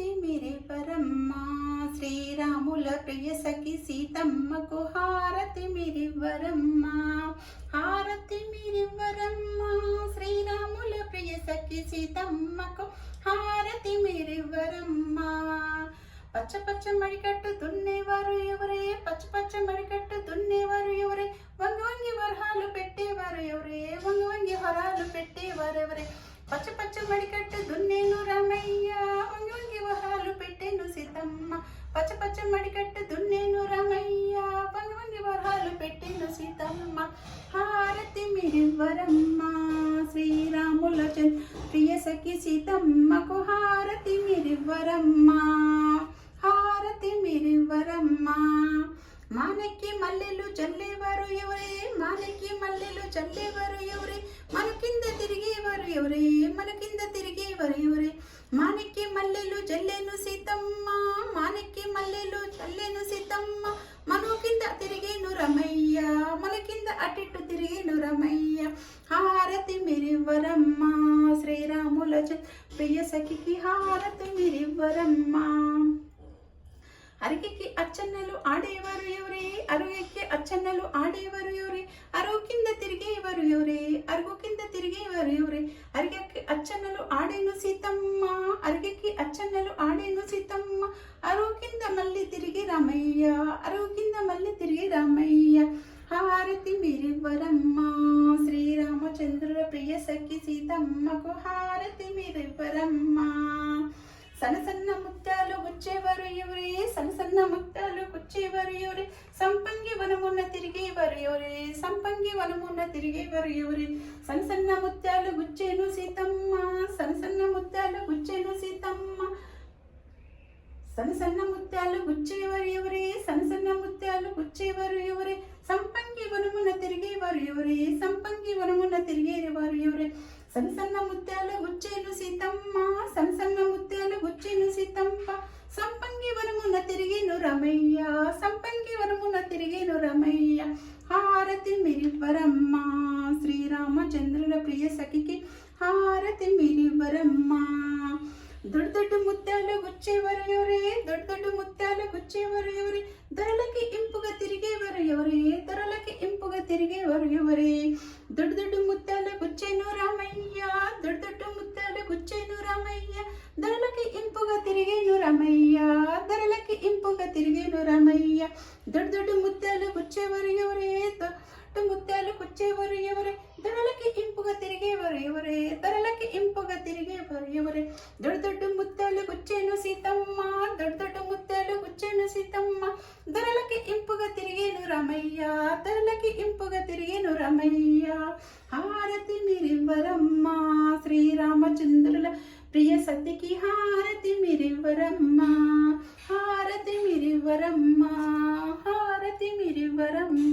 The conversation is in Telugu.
హారతి మిరివరమ్మా శ్రీరాముల ప్రియ సఖి సీతమ్మకు హారతి మిరివరమ్మా హారతి మిరివరమ్మా శ్రీరాముల ప్రియ సఖి సీతమ్మకు హారతి మిరివరమ్మా పచ్చ పచ్చ మడికట్టు దున్నేవారు ఎవరే పచ్చ పచ్చ మడికట్టు దున్నేవారు ఎవరే వంగి వంగి వరహాలు పెట్టేవారు ఎవరే వంగి వంగి వరహాలు పెట్టేవారు ఎవరే. పచ్చ పచ్చ మడికట్టు దున్నేను రామయ్య వంగి వంగి వరహాలు పెట్టేను సీతమ్మ పచ్చ పచ్చ మడికట్టు దున్నేను రామయ్య. వంగి వరహాలు పెట్టేను సీతమ్మ. హారతి మిరివరమ్మ శ్రీరాముల చంద్ర ప్రియ సఖి సీతమ్మకు హారతి మిరివరమ్మ హారతి మిరివరమ్మ మానకి మల్లెలు చల్లేవారు ఎవరే? మానకి మల్లెలు చల్లేవారు ఎవరే? మన కింద తిరిగేవారు ఎవరే? మన శ్రీరాముల ప్రియ సఖికి హారతి మిరివరమ్మ అరికెక్కి అచ్చన్నలు ఆడేవారు ఎవరే? అరుగెక్కి అచ్చన్నలు ఆడేవారు ఎవరే? అరుగు కింద తిరిగేవారు ఎవరే? అరుగు కింద తిరిగేవారు ఎవరే? అరిగెక్కి అచ్చన్నలు ఆడేను సీతమ్మ. అరిగెక్కి అచ్చన్నలు ఆడేను సీతమ్మ. అరుగు కింద మళ్ళీ తిరిగి రామయ్య. అరుగు శ్రీరామచంద్రుల సఖి సీతమ్మకు హారతి మిరివరమ్మ సన్న సన్న ముత్యాలు గుచ్చేవారు ఎవరే? సన్న సన్న ముత్యాలు గుచ్చేవారు ఎవరే? సంపంగి వనమున్న తిరిగేవారు ఎవరే? సంపంగి వనమున్న తిరిగేవారు ఎవరే? సన్న సన్న ముత్యాలు గుచ్చేను సీతమ్మ. సన్న సన్న ముత్యాలు గుచ్చేను సీతమ్మ. సన్న సన్న ముత్యాలు గుచ్చేవారు ఎవరే? సన్న సన్న ముత్యాలు గుచ్చేవారు ఎవరే? సం ఏ సంపంగి సంపంగి వనమున తిరిగేవారు ఎవరే? సన్న సన్న ముత్యాలు గుచ్చేను సీతమ్మ సన్న సన్న ముత్యాలు గుచ్చేను సీతమ్మ. సంపంగి వనమున తిరిగేను రమయ్య సంపంగి వనమున తిరిగేను రమయ్య. హారతి మిరివరమ్మ శ్రీరామచంద్రుల ప్రియ సఖికి హారతి మిరివరమ్మ. దొడ్డు దొడ్డు ముత్యాలు గుచ్చేవారు ఎవరే? దొడ్డు దొడ్డు ముత్యాలు గుచ్చేవారు ఎవరే ధరలకి ఇంపుగా తిరిగేవారు ఎవరే ధరలకి ఇంపుగా తిరిగేవారు ఎవరే దొడ్డు దొడ్డు ముత్తాల గుచ్చేను రామయ్య దొడ్డు దొడ్డు ముత్తాల గుచ్చేను రామయ్య. ధరలకి ఇంపుగా తిరిగేను రామయ్య ధరలకి ఇంపుగా తిరిగేను రామయ్య. దొడ్డు దొడ్డు ముత్తాలు గుచ్చేవారు ఎవరే? దొడ్డు ముత్తాలు గుచ్చేవారు ఎవరే? ధరలకి ఇంపుగా తిరిగేవారు ఎవరే? ధరలకి ఇంపుగా తిరిగేవారు ఎవరే? దొడ్డు రమయ్య తరలకి ఇంపుగా తిరిగేను రమయ్య. హారతి మిరివరమ్మ శ్రీరామచంద్రుల ప్రియ సతికి హారతి మిరివరమ్మ హారతి మిరివరమ్మ హారతి మిరివరమ్మ